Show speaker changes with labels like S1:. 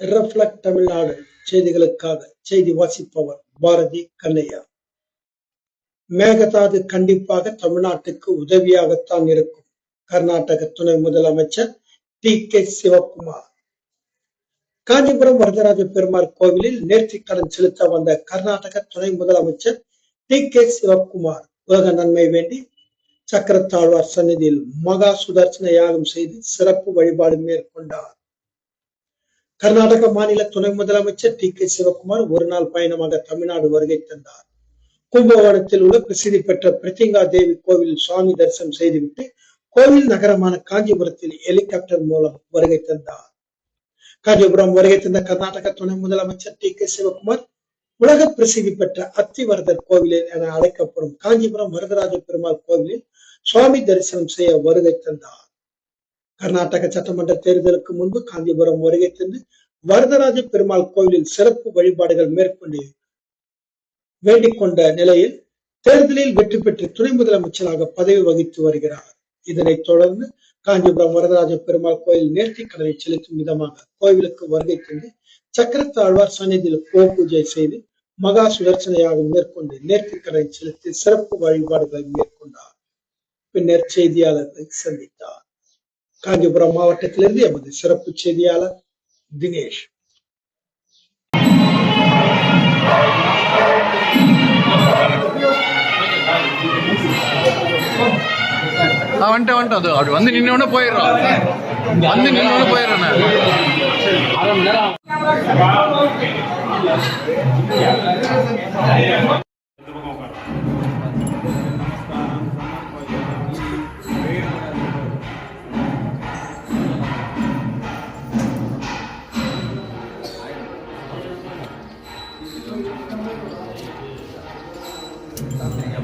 S1: Reflect Tamil Nadu செய்திகளுக்காக செய்தி வாசிப்பவர் பாரதி கண்ணையா. மேகதாது கண்டிப்பாக தமிழ்நாட்டுக்கு உதவியாகத்தான் இருக்கும். கர்நாடக துணை முதலமைச்சர் டி கே சிவகுமார். காஞ்சிபுரம் வரதராஜ பெருமாள் கோவிலில் நேர்த்திக்கடன் செலுத்த வந்த கர்நாடக துணை முதலமைச்சர் டி கே சிவகுமார் உலக நன்மை வேண்டி சக்கரத்தாழ்வார் சன்னதியில் மகா சுதர்சன யாகம் செய்து சிறப்பு வழிபாடு மேற்கொண்டார். கர்நாடக மாநில துணை முதலமைச்சர் டி கே சிவகுமார் ஒரு நாள் பயணமாக தமிழ்நாடு வருகை தந்தார். கும்பகோணத்தில் உள்ள பிரசித்தி பெற்ற பிரத்திங்கா தேவி கோவில் சுவாமி தரிசனம் செய்துவிட்டு கோவில் நகரமான காஞ்சிபுரத்தில் ஹெலிகாப்டர் மூலம் வருகை தந்தார். காஞ்சிபுரம் வருகை தந்த கர்நாடக துணை முதலமைச்சர் டி கே சிவகுமார் உலக பிரசித்தி பெற்ற அத்திவரதர் கோவிலில் என அழைக்கப்படும் காஞ்சிபுரம் வரதராஜ பெருமாள் கோவிலில் சுவாமி தரிசனம் செய்ய வருகை தந்தார். கர்நாடக சட்டமன்ற தேர்தலுக்கு முன்பு காஞ்சிபுரம் வருகை தந்து வரதராஜ பெருமாள் கோவிலில் சிறப்பு வழிபாடுகள் மேற்கொண்டு வேண்டிக் கொண்ட நிலையில் தேர்தலில் வெற்றி பெற்று துணை முதலமைச்சராக பதவி வகித்து வருகிறார். இதனைத் தொடர்ந்து காஞ்சிபுரம் வரதராஜ பெருமாள் கோயில் நேர்த்தி கடனை செலுத்தும் விதமாக கோவிலுக்கு வருகை தந்து சக்கரத்தாழ்வார் சந்நிதியில் கோ பூஜை செய்து மகா சுதர்சன மேற்கொண்டு நேர்த்தி கடனை செலுத்தி சிறப்பு வழிபாடுகளை மேற்கொண்டார். பின்னர் செய்தியாளர்களை சந்தித்தார். காஞ்சிபுரம் மாவட்டத்திலிருந்து எமது சிறப்பு செய்தியாளர் தினேஷ்.
S2: ஆ வந்துட்டேன் வந்துட்டேன். அது அப்படி வந்து நின்னோடனே போயிடுறோம். வந்து நின்னோடனே போயிடுறேன் நான். Amém.